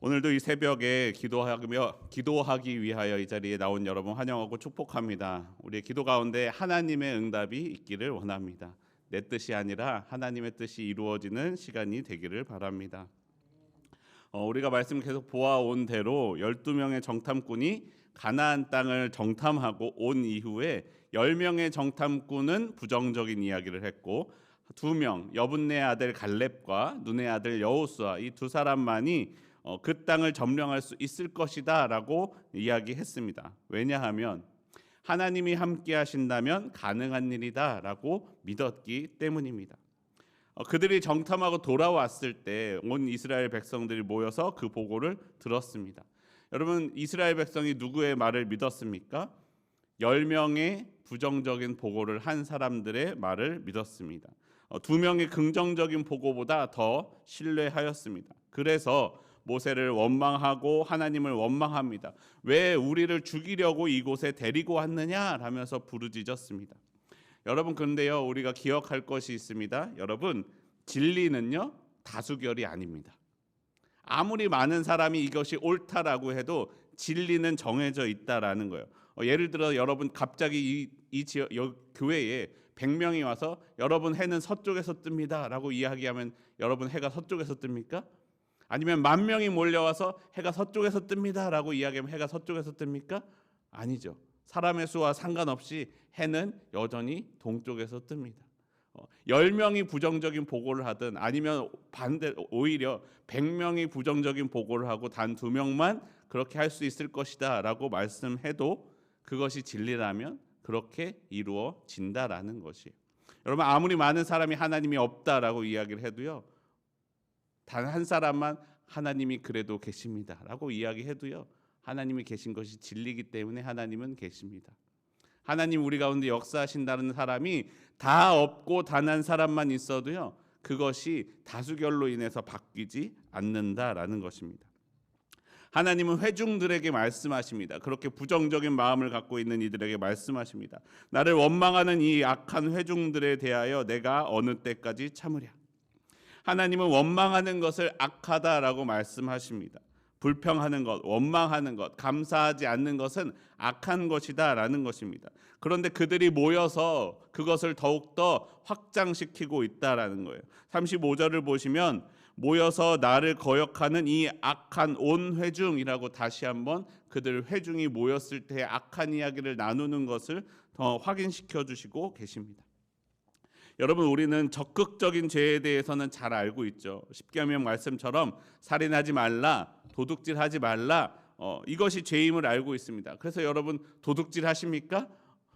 오늘도 이 새벽에 기도하며 기도하기 위하여 이 자리에 나온 여러분 환영하고 축복합니다. 우리의 기도 가운데 하나님의 응답이 있기를 원합니다. 내 뜻이 아니라 하나님의 뜻이 이루어지는 시간이 되기를 바랍니다. 어, 우리가 말씀 계속 보아온 대로 12명의 정탐꾼이 가나안 땅을 정탐하고 온 이후에 10명의 정탐꾼은 부정적인 이야기를 했고 두명 여분네 아들 갈렙과 눈의 아들 여호수아 이 두 사람만이 어, 그 땅을 점령할 수 있을 것이다라고 이야기했습니다. 왜냐하면 하나님이 함께 하신다면 가능한 일이다라고 믿었기 때문입니다. 어, 그들이 정탐하고 돌아왔을 때 온 이스라엘 백성들이 모여서 그 보고를 들었습니다. 여러분 이스라엘 백성이 누구의 말을 믿었습니까? 10명의 부정적인 보고를 한 사람들의 말을 믿었습니다. 어, 두 명의 긍정적인 보고보다 더 신뢰하였습니다. 그래서 모세를 원망하고 하나님을 원망합니다. 왜 우리를 죽이려고 이곳에 데리고 왔느냐 하면서 부르짖었습니다. 여러분 그런데요 우리가 기억할 것이 있습니다. 여러분 진리는요 다수결이 아닙니다. 아무리 많은 사람이 이것이 옳다라고 해도 진리는 정해져 있다라는 거예요. 어, 예를 들어 여러분 갑자기 이, 이 지역 여, 교회에 100명이 와서 여러분 해는 서쪽에서 뜹니다라고 이야기하면 여러분 해가 서쪽에서 뜹니까? 아니면 만 명이 몰려와서 해가 서쪽에서 뜹니다라고 이야기하면 해가 서쪽에서 뜹니까? 아니죠. 사람의 수와 상관없이 해는 여전히 동쪽에서 뜹니다. 어, 10명이 부정적인 보고를 하든 아니면 반대 오히려 100명이 부정적인 보고를 하고 단 두 명만 그렇게 할 수 있을 것이다라고 말씀해도 그것이 진리라면 그렇게 이루어진다라는 것이에요. 여러분 아무리 많은 사람이 하나님이 없다라고 이야기를 해도요. 단 한 사람만 하나님이 그래도 계십니다라고 이야기해도요. 하나님이 계신 것이 진리이기 때문에 하나님은 계십니다. 하나님 우리 가운데 역사하신다는 사람이 다 없고 단 한 사람만 있어도요. 그것이 다수결로 인해서 바뀌지 않는다라는 것입니다. 하나님은 회중들에게 말씀하십니다. 그렇게 부정적인 마음을 갖고 있는 이들에게 말씀하십니다. 나를 원망하는 이 악한 회중들에 대하여 내가 어느 때까지 참으랴. 하나님은 원망하는 것을 악하다라고 말씀하십니다. 불평하는 것, 원망하는 것, 감사하지 않는 것은 악한 것이다라는 것입니다. 그런데 그들이 모여서 그것을 더욱더 확장시키고 있다라는 거예요. 35절을 보시면 모여서 나를 거역하는 이 악한 온 회중이라고 다시 한번 그들 회중이 모였을 때 악한 이야기를 나누는 것을 더 확인시켜 주시고 계십니다. 여러분 우리는 적극적인 죄에 대해서는 잘 알고 있죠. 십계명 말씀처럼 살인하지 말라, 도둑질하지 말라. 어, 이것이 죄임을 알고 있습니다. 그래서 여러분 도둑질 하십니까?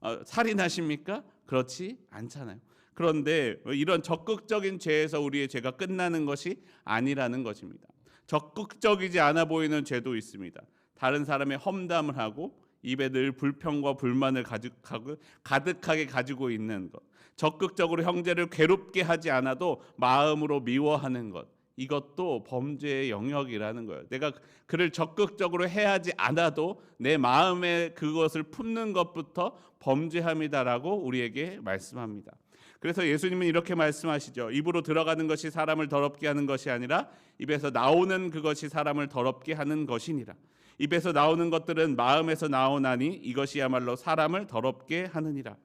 어, 살인하십니까? 그렇지 않잖아요. 그런데 이런 적극적인 죄에서 우리의 죄가 끝나는 것이 아니라는 것입니다. 적극적이지 않아 보이는 죄도 있습니다. 다른 사람의 험담을 하고 입에 늘 불평과 불만을 가득하고 가득하게 가지고 있는 것. 적극적으로 형제를 괴롭게 하지 않아도 마음으로 미워하는 것. 이것도 범죄의 영역이라는 거예요. 내가 그를 적극적으로 해야지 않아도 내 마음에 그것을 품는 것부터 범죄함이다라고 우리에게 말씀합니다. 그래서 예수님은 이렇게 말씀하시죠. 입으로 들어가는 것이 사람을 더럽게 하는 것이 아니라 입에서 나오는 그것이 사람을 더럽게 하는 것이니라. 입에서 나오는 것들은 마음에서 나오나니 이것이야말로 사람을 더럽게 하느니라.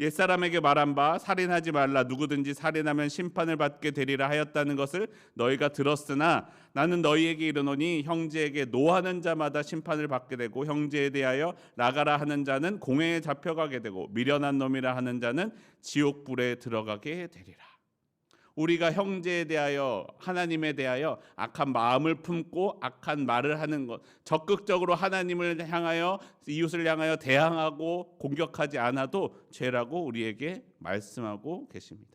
옛사람에게 말한 바 살인하지 말라 누구든지 살인하면 심판을 받게 되리라 하였다는 것을 너희가 들었으나 나는 너희에게 이르노니 형제에게 노하는 자마다 심판을 받게 되고 형제에 대하여 나가라 하는 자는 공회에 잡혀가게 되고 미련한 놈이라 하는 자는 지옥 불에 들어가게 되리라. 우리가 형제에 대하여 하나님에 대하여 악한 마음을 품고 악한 말을 하는 것 적극적으로 하나님을 향하여 이웃을 향하여 대항하고 공격하지 않아도 죄라고 우리에게 말씀하고 계십니다.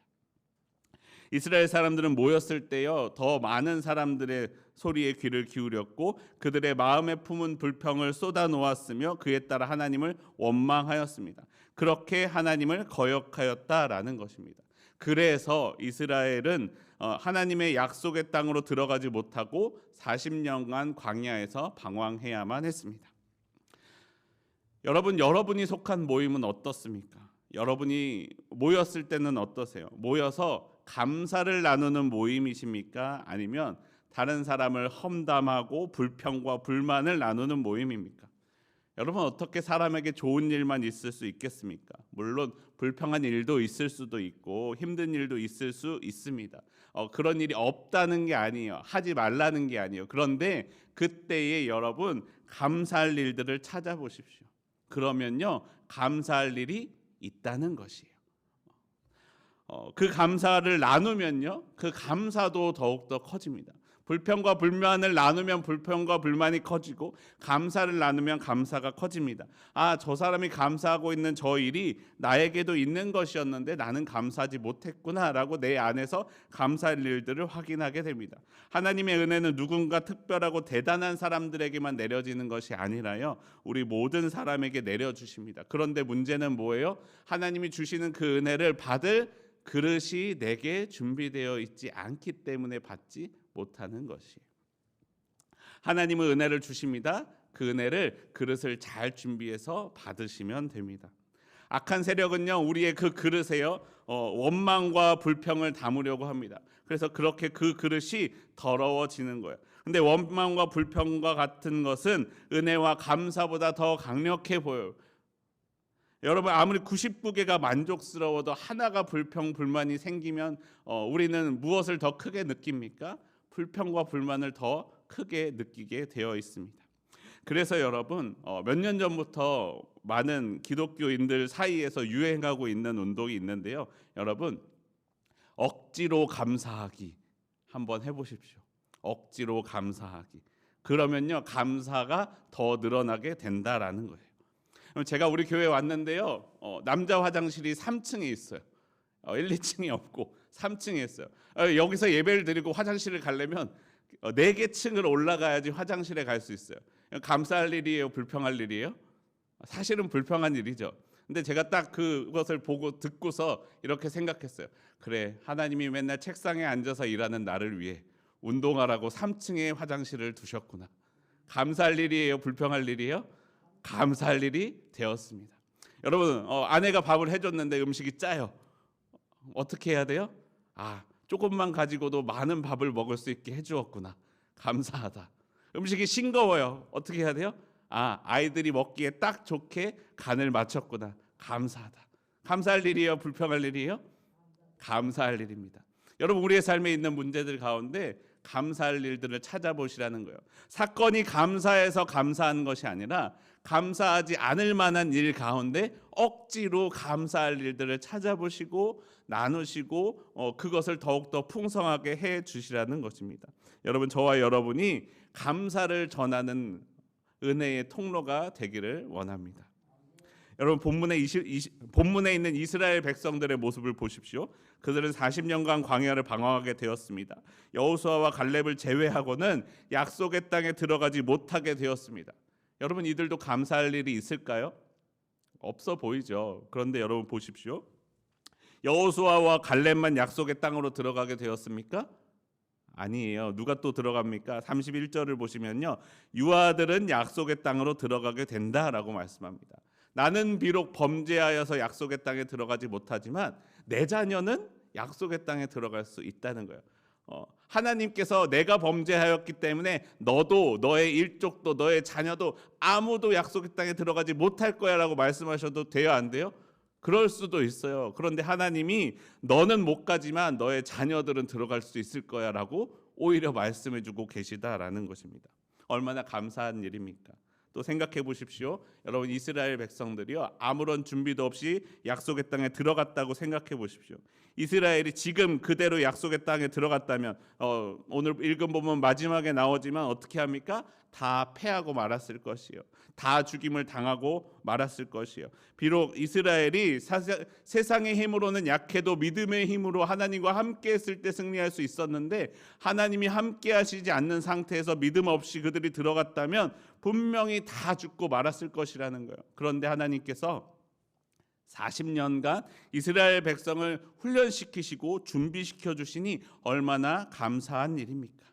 이스라엘 사람들은 모였을 때요 더 많은 사람들의 소리에 귀를 기울였고 그들의 마음에 품은 불평을 쏟아 놓았으며 그에 따라 하나님을 원망하였습니다. 그렇게 하나님을 거역하였다라는 것입니다. 그래서 이스라엘은 어, 하나님의 약속의 땅으로 들어가지 못하고 40년간 광야에서 방황해야만 했습니다. 여러분 여러분이 속한 모임은 어떻습니까? 여러분이 모였을 때는 어떠세요? 모여서 감사를 나누는 모임이십니까? 아니면 다른 사람을 험담하고 불평과 불만을 나누는 모임입니까? 여러분 어떻게 사람에게 좋은 일만 있을 수 있겠습니까? 물론 불평한 일도 있을 수도 있고 힘든 일도 있을 수 있습니다. 어, 그런 일이 없다는 게 아니에요. 하지 말라는 게 아니에요. 그런데 그때에 여러분 감사할 일들을 찾아보십시오. 그러면요 감사할 일이 있다는 것이에요. 어, 그 감사를 나누면요 그 감사도 더욱 더 커집니다. 불평과 불만을 나누면 불평과 불만이 커지고 감사를 나누면 감사가 커집니다. 아, 저 사람이 감사하고 있는 저 일이 나에게도 있는 것이었는데 나는 감사하지 못했구나라고 내 안에서 감사할 일들을 확인하게 됩니다. 하나님의 은혜는 누군가 특별하고 대단한 사람들에게만 내려지는 것이 아니라요. 우리 모든 사람에게 내려 주십니다. 그런데 문제는 뭐예요? 하나님이 주시는 그 은혜를 받을 그릇이 내게 준비되어 있지 않기 때문에 받지 못하는 것이에요. 하나님은 은혜를 주십니다. 그 은혜를 그릇을 잘 준비해서 받으시면 됩니다. 악한 세력은요 우리의 그 그릇에요 어, 원망과 불평을 담으려고 합니다. 그래서 그렇게 그 그릇이 더러워지는 거예요. 근데 원망과 불평과 같은 것은 은혜와 감사보다 더 강력해 보여요. 여러분 아무리 99개가 만족스러워도 하나가 불평 불만이 생기면 어, 우리는 무엇을 더 크게 느낍니까? 불평과 불만을 더 크게 느끼게 되어 있습니다. 그래서 여러분 어, 몇년 전부터 많은 기독교인들 사이에서 유행하고 있는 운동이 있는데요. 여러분 억지로 감사하기 한번 해보십시오. 억지로 감사하기. 그러면요 감사가 더 늘어나게 된다라는 거예요. 제가 우리 교회 에 왔는데요. 어, 남자 화장실이 3층에 있어요. 어, 1, 2층이 없고 3층에 있어요. 어, 여기서 예배를 드리고 화장실을 가려면 어, 4개 층을 올라가야지 화장실에 갈 수 있어요. 감사할 일이에요, 불평할 일이에요? 사실은 불평한 일이죠. 근데 제가 딱 그것을 보고 듣고서 이렇게 생각했어요. 그래, 하나님이 맨날 책상에 앉아서 일하는 나를 위해 운동하라고 3층에 화장실을 두셨구나. 감사할 일이에요, 불평할 일이에요? 감사할 일이 되었습니다. 여러분, 어, 아내가 밥을 해줬는데 음식이 짜요. 어떻게 해야 돼요? 아, 조금만 가지고도 많은 밥을 먹을 수 있게 해주었구나. 감사하다. 음식이 싱거워요. 어떻게 해야 돼요? 아, 아이들이 먹기에 딱 좋게 간을 맞췄구나. 감사하다. 감사할 일이에요? 불평할 일이에요? 감사할 일입니다. 여러분, 우리의 삶에 있는 문제들 가운데 감사할 일들을 찾아보시라는 거예요. 사건이 감사해서 감사하는 것이 아니라 감사하지 않을 만한 일 가운데 억지로 감사할 일들을 찾아보시고 나누시고 어, 그것을 더욱더 풍성하게 해 주시라는 것입니다. 여러분 저와 여러분이 감사를 전하는 은혜의 통로가 되기를 원합니다. 여러분 본문에 20, 20, 본문에 있는 이스라엘 백성들의 모습을 보십시오. 그들은 40년간 광야를 방황하게 되었습니다. 여호수아와 갈렙을 제외하고는 약속의 땅에 들어가지 못하게 되었습니다. 여러분 이들도 감사할 일이 있을까요? 없어 보이죠. 그런데 여러분 보십시오. 여호수아와 갈렙만 약속의 땅으로 들어가게 되었습니까? 아니에요. 누가 또 들어갑니까? 31절을 보시면요. 유아들은 약속의 땅으로 들어가게 된다라고 말씀합니다. 나는 비록 범죄하여서 약속의 땅에 들어가지 못하지만 내 자녀는 약속의 땅에 들어갈 수 있다는 거예요. 어, 하나님께서 내가 범죄하였기 때문에 너도 너의 일족도 너의 자녀도 아무도 약속의 땅에 들어가지 못할 거야라고 말씀하셔도 돼요 안 돼요? 그럴 수도 있어요. 그런데 하나님이 너는 못 가지만 너의 자녀들은 들어갈 수 있을 거야라고 오히려 말씀해 주고 계시다라는 것입니다. 얼마나 감사한 일입니까? 또 생각해 보십시오. 여러분 이스라엘 백성들이요. 아무런 준비도 없이 약속의 땅에 들어갔다고 생각해 보십시오. 이스라엘이 지금 그대로 약속의 땅에 들어갔다면 어, 오늘 읽은 부분 마지막에 나오지만 어떻게 합니까? 다 패하고 말았을 것이요. 다 죽임을 당하고 말았을 것이요. 비록 이스라엘이 사사, 세상의 힘으로는 약해도 믿음의 힘으로 하나님과 함께 했을 때 승리할 수 있었는데 하나님이 함께 하시지 않는 상태에서 믿음 없이 그들이 들어갔다면 분명히 다 죽고 말았을 것이라는 거예요. 그런데 하나님께서 40년간 이스라엘 백성을 훈련시키시고 준비시켜 주시니 얼마나 감사한 일입니까?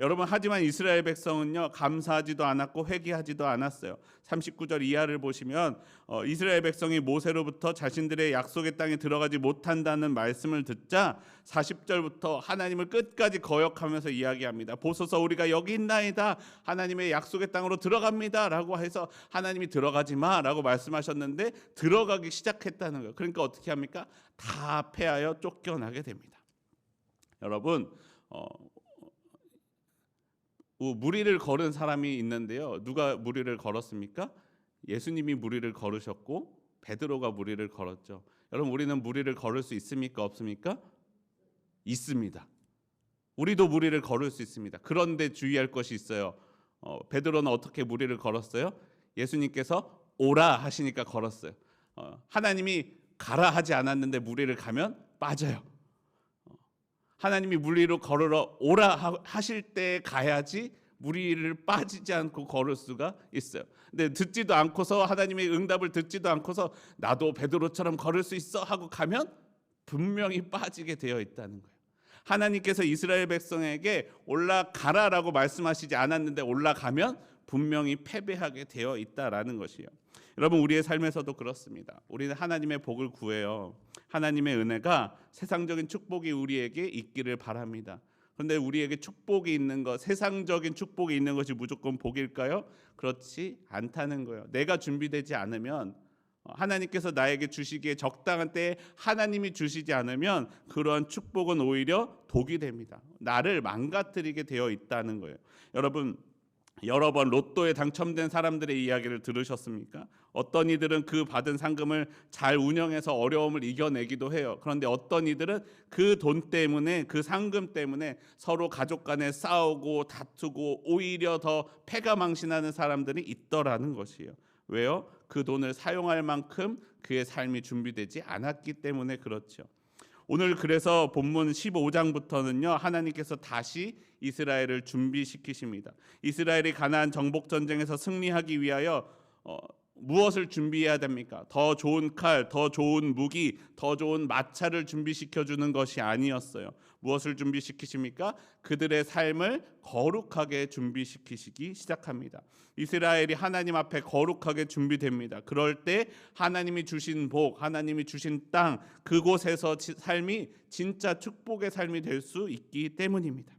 여러분 하지만 이스라엘 백성은요 감사하지도 않았고 회개하지도 않았어요. 39절 이하를 보시면 어, 이스라엘 백성이 모세로부터 자신들의 약속의 땅에 들어가지 못한다는 말씀을 듣자 40절부터 하나님을 끝까지 거역하면서 이야기합니다. 보소서 우리가 여기 있나이다. 하나님의 약속의 땅으로 들어갑니다라고 해서 하나님이 들어가지 마라고 말씀하셨는데 들어가기 시작했다는 거예요. 그러니까 어떻게 합니까? 다 패하여 쫓겨나게 됩니다. 여러분 어, 어, 무리를 걸은 사람이 있는데요. 누가 무리를 걸었습니까? 예수님이 무리를 걸으셨고 베드로가 무리를 걸었죠. 여러분 우리는 무리를 걸을 수 있습니까? 없습니까? 있습니다. 우리도 무리를 걸을 수 있습니다. 그런데 주의할 것이 있어요. 어, 베드로는 어떻게 무리를 걸었어요? 예수님께서 오라 하시니까 걸었어요. 어, 하나님이 가라 하지 않았는데 무리를 가면 빠져요. 하나님이 무리로 걸으러 오라 하- 하실 때 가야지 무리를 빠지지 않고 걸을 수가 있어요. 근데 듣지도 않고서 하나님의 응답을 듣지도 않고서 나도 베드로처럼 걸을 수 있어 하고 가면 분명히 빠지게 되어 있다는 거예요. 하나님께서 이스라엘 백성에게 올라가라라고 말씀하시지 않았는데 올라가면 분명히 패배하게 되어 있다라는 것이요. 여러분 우리의 삶에서도 그렇습니다. 우리는 하나님의 복을 구해요. 하나님의 은혜가 세상적인 축복이 우리에게 있기를 바랍니다. 그런데 우리에게 축복이 있는 것, 세상적인 축복이 있는 것이 무조건 복일까요? 그렇지 않다는 거예요. 내가 준비되지 않으면 어, 하나님께서 나에게 주시기에 적당한 때에 하나님이 주시지 않으면 그러한 축복은 오히려 독이 됩니다. 나를 망가뜨리게 되어 있다는 거예요. 여러분 여러 번 로또에 당첨된 사람들의 이야기를 들으셨습니까? 어떤 이들은 그 받은 상금을 잘 운영해서 어려움을 이겨내기도 해요. 그런데 어떤 이들은 그 돈 때문에 그 상금 때문에 서로 가족 간에 싸우고 다투고 오히려 더 패가 망신하는 사람들이 있더라는 것이에요. 왜요? 그 돈을 사용할 만큼 그의 삶이 준비되지 않았기 때문에 그렇죠. 오늘 그래서 본문 15장부터는요 하나님께서 다시 이스라엘을 준비시키십니다. 이스라엘이 가나안 정복 전쟁에서 승리하기 위하여 어, 무엇을 준비해야 됩니까? 더 좋은 칼, 더 좋은 무기, 더 좋은 마차를 준비시켜 주는 것이 아니었어요. 무엇을 준비시키십니까? 그들의 삶을 거룩하게 준비시키시기 시작합니다. 이스라엘이 하나님 앞에 거룩하게 준비됩니다. 그럴 때 하나님이 주신 복, 하나님이 주신 땅, 그곳에서 지- 삶이 진짜 축복의 삶이 될 수 있기 때문입니다.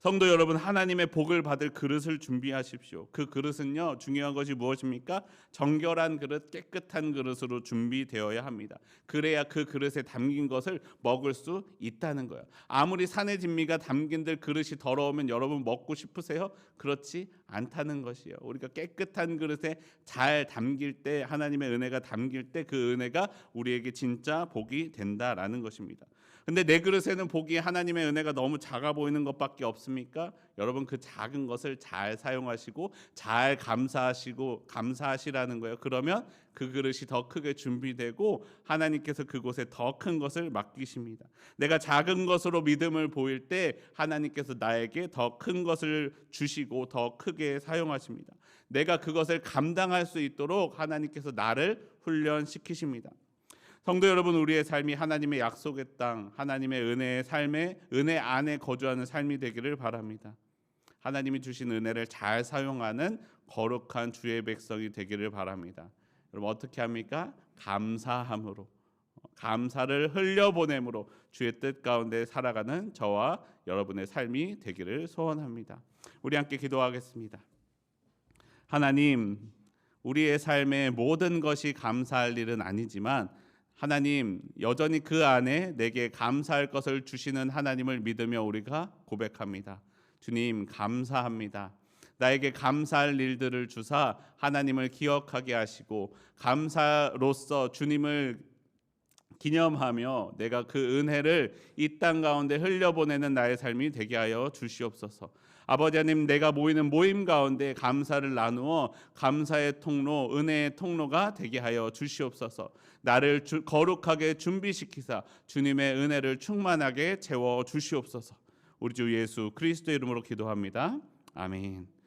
성도 여러분 하나님의 복을 받을 그릇을 준비하십시오. 그 그릇은요 중요한 것이 무엇입니까? 정결한 그릇, 깨끗한 그릇으로 준비되어야 합니다. 그래야 그 그릇에 담긴 것을 먹을 수 있다는 거예요. 아무리 산의 진미가 담긴들 그릇이 더러우면 여러분 먹고 싶으세요? 그렇지 않다는 것이에요. 우리가 깨끗한 그릇에 잘 담길 때 하나님의 은혜가 담길 때 그 은혜가 우리에게 진짜 복이 된다라는 것입니다. 근데 내 그릇에는 복이 하나님의 은혜가 너무 작아 보이는 것밖에 없습니까? 여러분 그 작은 것을 잘 사용하시고 잘 감사하시고 감사하시라는 거예요. 그러면 그 그릇이 더 크게 준비되고 하나님께서 그곳에 더 큰 것을 맡기십니다. 내가 작은 것으로 믿음을 보일 때 하나님께서 나에게 더 큰 것을 주시고 더 크게 사용하십니다. 내가 그것을 감당할 수 있도록 하나님께서 나를 훈련시키십니다. 성도 여러분, 우리의 삶이 하나님의 약속의 땅, 하나님의 은혜의 삶에 은혜 안에 거주하는 삶이 되기를 바랍니다. 하나님이 주신 은혜를 잘 사용하는 거룩한 주의 백성이 되기를 바랍니다. 여러분 어떻게 합니까? 감사함으로 감사를 흘려보냄으로 주의 뜻 가운데 살아가는 저와 여러분의 삶이 되기를 소원합니다. 우리 함께 기도하겠습니다. 하나님, 우리의 삶의 모든 것이 감사할 일은 아니지만 하나님 여전히 그 안에 내게 감사할 것을 주시는 하나님을 믿으며 우리가 고백합니다. 주님 감사합니다. 나에게 감사할 일들을 주사 하나님을 기억하게 하시고 감사로서 주님을 기념하며 내가 그 은혜를 이 땅 가운데 흘려보내는 나의 삶이 되게 하여 주시옵소서. 아버지 하나님 내가 모이는 모임 가운데 감사를 나누어 감사의 통로, 은혜의 통로가 되게 하여 주시옵소서. 나를 주, 거룩하게 준비시키사 주님의 은혜를 충만하게 채워 주시옵소서. 우리 주 예수 그리스도 이름으로 기도합니다. 아멘.